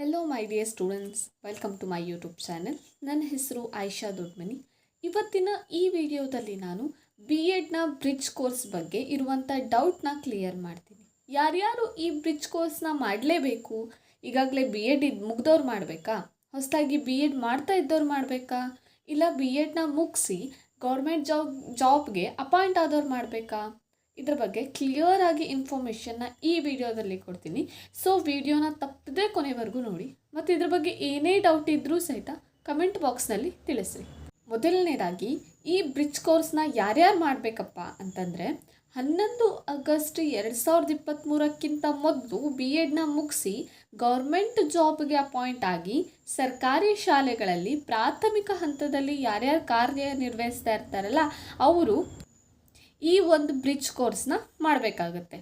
Hello my dear students welcome to my YouTube channel ನನ್ನ ಹೆಸರು ಆಯಿಷಾ ದೊಡ್ಮನಿ. ಇವತ್ತಿನ ಈ ವಿಡಿಯೋದಲ್ಲಿ ನಾನು ಬಿ ಎಡ್ನ ಬ್ರಿಡ್ಜ್ ಕೋರ್ಸ್ ಬಗ್ಗೆ ಇರುವಂಥ ಡೌಟ್ನ ಕ್ಲಿಯರ್ ಮಾಡ್ತೀನಿ. ಯಾರ್ಯಾರು ಈ ಬ್ರಿಡ್ಜ್ ಕೋರ್ಸ್ನ ಮಾಡಲೇಬೇಕು? ಈಗಾಗಲೇ ಬಿ ಎಡ್ ಇದು ಮುಗ್ದವ್ರು ಮಾಡಬೇಕಾ? ಹೊಸದಾಗಿ ಬಿ ಎಡ್ ಮಾಡ್ತಾ ಇದ್ದವ್ರು ಮಾಡಬೇಕಾ? ಇಲ್ಲ ಬಿ ಎಡ್ನ ಮುಗಿಸಿ ಗೌರ್ಮೆಂಟ್ ಜಾಬ್ ಜಾಬ್ಗೆ ಅಪಾಯಿಂಟ್ ಆದವ್ರು ಮಾಡಬೇಕಾ? ಇದ್ರ ಬಗ್ಗೆ ಕ್ಲಿಯರ್ ಆಗಿ ಇನ್ಫಾರ್ಮೇಷನ್ನ ಈ ವಿಡಿಯೋದಲ್ಲಿ ಕೊಡ್ತೀನಿ. ಸೊ ವಿಡಿಯೋನ ತಪ್ಪದೇ ಕೊನೆವರೆಗೂ ನೋಡಿ. ಮತ್ತು ಇದ್ರ ಬಗ್ಗೆ ಏನೇ ಡೌಟ್ ಇದ್ದರೂ ಸಹಿತ ಕಮೆಂಟ್ ಬಾಕ್ಸ್ನಲ್ಲಿ ತಿಳಿಸ್ರಿ. ಮೊದಲನೇದಾಗಿ, ಈ ಬ್ರಿಡ್ಜ್ ಕೋರ್ಸ್ನ ಯಾರ್ಯಾರು ಮಾಡಬೇಕಪ್ಪ ಅಂತಂದರೆ, ಹನ್ನೊಂದು ಆಗಸ್ಟ್ ಎರಡು ಸಾವಿರದ ಇಪ್ಪತ್ತ್ಮೂರಕ್ಕಿಂತ ಮೊದಲು ಬಿ ಎಡ್ನ ಮುಗಿಸಿ ಗೌರ್ಮೆಂಟ್ ಜಾಬ್ಗೆ ಅಪಾಯಿಂಟ್ ಆಗಿ ಸರ್ಕಾರಿ ಶಾಲೆಗಳಲ್ಲಿ ಪ್ರಾಥಮಿಕ ಹಂತದಲ್ಲಿ ಯಾರ್ಯಾರು ಕಾರ್ಯನಿರ್ವಹಿಸ್ತಾ ಇರ್ತಾರಲ್ಲ, ಅವರು ಈ ಒಂದು ಬ್ರಿಡ್ಜ್ ಕೋರ್ಸ್ನ ಮಾಡಬೇಕಾಗತ್ತೆ.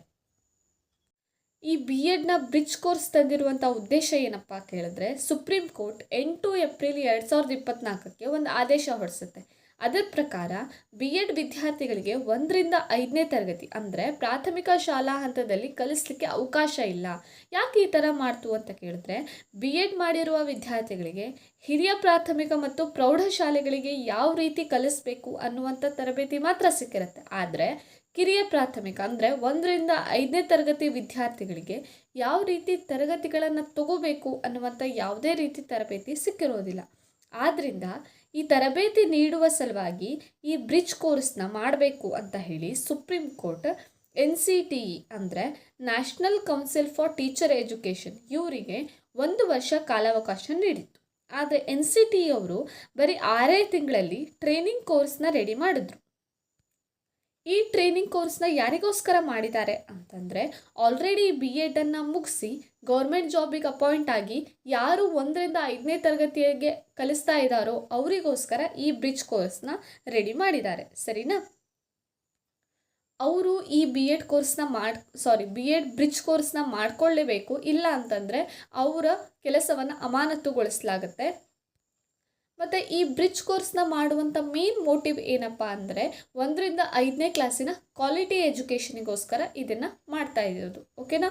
ಈ ಬಿ ಎಡ್ನ ಬ್ರಿಡ್ಜ್ ಕೋರ್ಸ್ ತಂದಿರುವಂಥ ಉದ್ದೇಶ ಏನಪ್ಪ ಕೇಳಿದ್ರೆ ಸುಪ್ರೀಂ ಕೋರ್ಟ್ ಎಂಟು ಏಪ್ರಿಲ್ ಎರಡು ಸಾವಿರದ ಇಪ್ಪತ್ನಾಲ್ಕಕ್ಕೆ ಒಂದು ಆದೇಶ ಹೊರಡಿಸುತ್ತೆ. ಅದರ ಪ್ರಕಾರ ಬಿ ಎಡ್ ವಿದ್ಯಾರ್ಥಿಗಳಿಗೆ ಒಂದರಿಂದ ಐದನೇ ತರಗತಿ ಅಂದರೆ ಪ್ರಾಥಮಿಕ ಶಾಲಾ ಹಂತದಲ್ಲಿ ಕಲಿಸ್ಲಿಕ್ಕೆ ಅವಕಾಶ ಇಲ್ಲ. ಯಾಕೆ ಈ ಥರ ಮಾಡ್ತು ಅಂತ ಕೇಳಿದ್ರೆ ಬಿ ಎಡ್ ಮಾಡಿರುವ ವಿದ್ಯಾರ್ಥಿಗಳಿಗೆ ಹಿರಿಯ ಪ್ರಾಥಮಿಕ ಮತ್ತು ಪ್ರೌಢಶಾಲೆಗಳಿಗೆ ಯಾವ ರೀತಿ ಕಲಿಸ್ಬೇಕು ಅನ್ನುವಂಥ ತರಬೇತಿ ಮಾತ್ರ ಸಿಕ್ಕಿರುತ್ತೆ. ಆದರೆ ಕಿರಿಯ ಪ್ರಾಥಮಿಕ ಅಂದರೆ ಒಂದರಿಂದ ಐದನೇ ತರಗತಿ ವಿದ್ಯಾರ್ಥಿಗಳಿಗೆ ಯಾವ ರೀತಿ ತರಗತಿಗಳನ್ನು ತಗೋಬೇಕು ಅನ್ನುವಂಥ ಯಾವುದೇ ರೀತಿ ತರಬೇತಿ ಸಿಕ್ಕಿರೋದಿಲ್ಲ. ಆದ್ದರಿಂದ ಈ ತರಬೇತಿ ನೀಡುವ ಸಲುವಾಗಿ ಈ ಬ್ರಿಡ್ಜ್ ಕೋರ್ಸ್ನ ಮಾಡಬೇಕು ಅಂತ ಹೇಳಿ supreme court N C T E ಅಂದರೆ national council for teacher education ಇವರಿಗೆ ಒಂದು ವರ್ಷ ಕಾಲಾವಕಾಶ ನೀಡಿತ್ತು. ಆದರೆ ಎನ್ ಸಿ ಟಿ ಅವರು ಬರೀ ಆರೇ ತಿಂಗಳಲ್ಲಿ ಟ್ರೈನಿಂಗ್ ಕೋರ್ಸ್ನ ರೆಡಿ ಮಾಡಿದ್ರು. ಈ ಟ್ರೈನಿಂಗ್ ಕೋರ್ಸ್ನ ಯಾರಿಗೋಸ್ಕರ ಮಾಡಿದ್ದಾರೆ ಅಂತಂದರೆ ಆಲ್ರೆಡಿ ಬಿ ಎಡನ್ನು ಮುಗಿಸಿ ಗೌರ್ಮೆಂಟ್ ಜಾಬಿಗೆ ಅಪಾಯಿಂಟ್ ಆಗಿ ಯಾರು ಒಂದರಿಂದ ಐದನೇ ತರಗತಿಗೆ ಕಲಿಸ್ತಾ ಇದ್ದಾರೋ ಅವರಿಗೋಸ್ಕರ ಈ ಬ್ರಿಡ್ಜ್ ಕೋರ್ಸ್ನ ರೆಡಿ ಮಾಡಿದ್ದಾರೆ. ಸರಿನಾ? ಅವರು ಈ ಬಿ ಎಡ್ ಕೋರ್ಸ್ನ ಮಾಡಿ ಸಾರಿ ಬಿ ಎಡ್ ಬ್ರಿಡ್ಜ್ ಕೋರ್ಸ್ನ ಮಾಡ್ಕೊಳ್ಳೇಬೇಕು ಇಲ್ಲ ಅಂತಂದರೆ ಅವರ ಕೆಲಸವನ್ನು ಅಮಾನತುಗೊಳಿಸಲಾಗುತ್ತೆ. ಮತ್ತು ಈ ಬ್ರಿಡ್ಜ್ ಕೋರ್ಸ್ನ ಮಾಡುವಂಥ ಮೇನ್ ಮೋಟಿವ್ ಏನಪ್ಪ ಅಂದರೆ ಒಂದರಿಂದ ಐದನೇ ಕ್ಲಾಸಿನ ಕ್ವಾಲಿಟಿ ಎಜುಕೇಷನಿಗೋಸ್ಕರ ಇದನ್ನು ಮಾಡ್ತಾ ಇರೋದು. ಓಕೆನಾ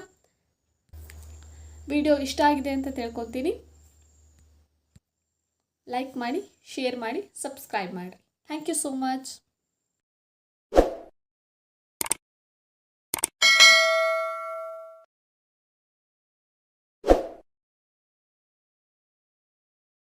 ವಿಡಿಯೋ ಇಷ್ಟ ಆಗಿದೆ ಅಂತ ತಿಳ್ಕೊತೀನಿ. ಲೈಕ್ ಮಾಡಿ ಶೇರ್ ಮಾಡಿ ಸಬ್ಸ್ಕ್ರೈಬ್ ಮಾಡಿ. Thank you so much